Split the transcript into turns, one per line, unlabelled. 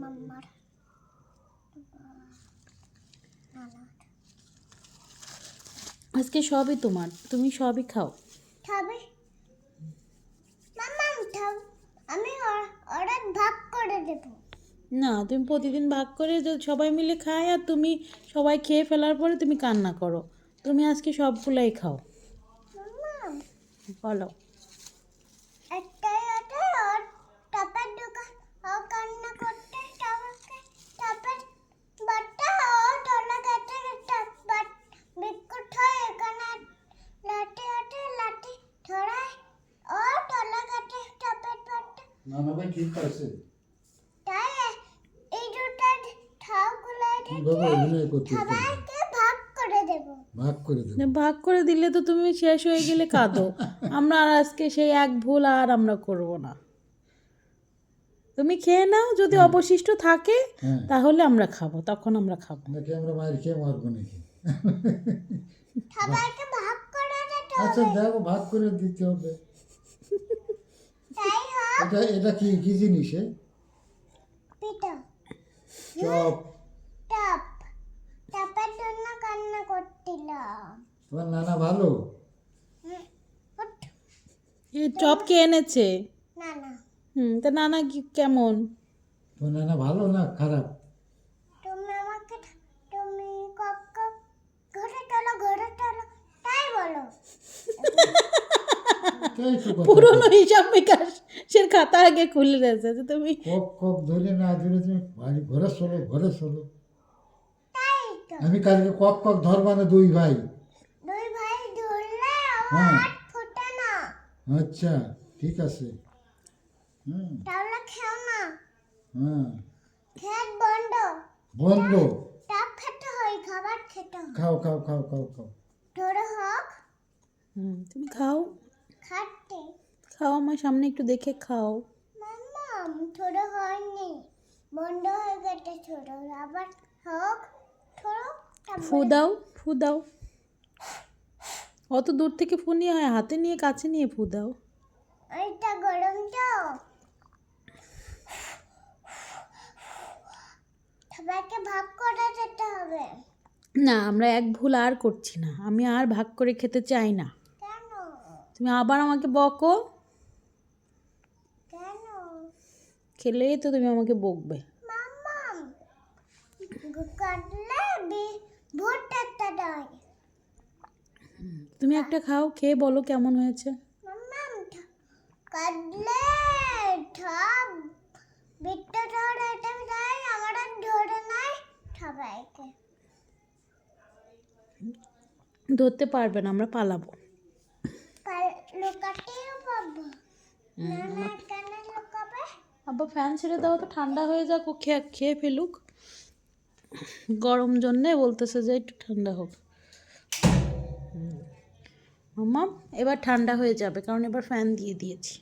মাম্মার
আজকে সবই তোমার তুমি সবই খাও।
খাবে মাম্মা আমি ওরা ভাগ করে দেবো।
না তুমি প্রতিদিন ভাগ করে সবাই মিলে খায় আর তুমি সবাই খেয়ে ফেলার পরে তুমি কান্না করো। তুমি আজকে সবগুলাই খাও। বলো
একটাই আছে ওর টাপের দোকান ও কান্না করতে টাপকে টাপের বাট্টা ও তলা কেটে টাপ বাট বিস্কুট হয় এখানে লাঠি আছে লাঠি ধরায় ও তলা কেটে টাপের বাট্টা
না না ভাই ঠিক আছে।
এই দুটো ঠাকুগুলো
অভিনয় করতে
ভাগ করে দেবো।
ভাগ করে দেবো।
না, ভাগ করে দিলে তো তুমি শেষ হয়ে গেলে কাঁদো। আমরা আর আজকে সেই এক ভুল আর আমরা করব না। তুমি খেয়ে নাও যদি অবশিষ্ট থাকে
হ্যাঁ।
তাহলে আমরা খাব তখন আমরা খাব।
নাকি আমরা মায়ের খেয়ে মারবো নাকি?
সবাইকে ভাগ করে দিতে
আচ্ছা দেখো ভাগ করে দিতে হবে।
তাই
এটা এটা কি কি জিনিস এ?
পিঠা।
চপ।
টাপ। টাপের জন্য কান্না করছিলাম
তোমার নানা ভালো?
হুম, উঠ,
এ চপ কে এনেছে?
না না
হুম তা নানা কি কেমন?
তোমার নানা ভালো না খারাপ?
তুমি আমাকে তুমি কক কক ঘরে চলো ঘরে চলো তাই বলো।
পুরনো হিসাব বিকাশের খাতা আগে খুলে দিয়েছে যে তুমি
কক কক ধরে না ধরে তুমি বাড়ি ঘরে চলো ঘরে চলো। আমি কালকে কক কক ধরবা না দুই ভাই।
দুই ভাই ধরলে
হ্যাঁ।
আমার ফুটে না।
আচ্ছা ঠিক আছে। হুম।
তাহলে খেও না।
হ্যাঁ।
খেত বন্ধ।
বন্ধ।
টাপ খেতে হয় খাবার খেতে
খাও খাও খাও খাও খাও।
ধরে হোক।
হুম তুমি খাও।
খাটতে।
খাও আমার সামনে একটু দেখে খাও।
ছোট হয়নি বন্ধ হয়ে গেছে ছোট। আবার হোক
ফু দাও ফু দাও। অত দূর থেকে ফু নিয়ে হয় হাতে নিয়ে কাছে নিয়ে ফু দাও।
এইটা গরম তো সবাইকে ভাগ করে যেতে হবে।
না আমরা এক ভুল আর করছি না। আমি আর ভাগ করে খেতে চাই না।
কেন?
তুমি আবার আমাকে বকো। খেলেই তো তুমি আমাকে বকবে। তুমি একটা খাও খেয়ে বলো কেমন হয়েছে। ধরতে পারবে না আমরা পালাবো।
পাল- লুকাতেও পাবো।
আবার ফ্যান ছেড়ে দাও তো ঠান্ডা হয়ে যাক, ও খেয়ে খেয়ে ফেলুক। গরম জন্যে বলতেছে যে একটু ঠান্ডা হোক। মাম্মা, এবার ঠান্ডা হয়ে যাবে, কারণ এবার ফ্যান দিয়ে দিয়েছি।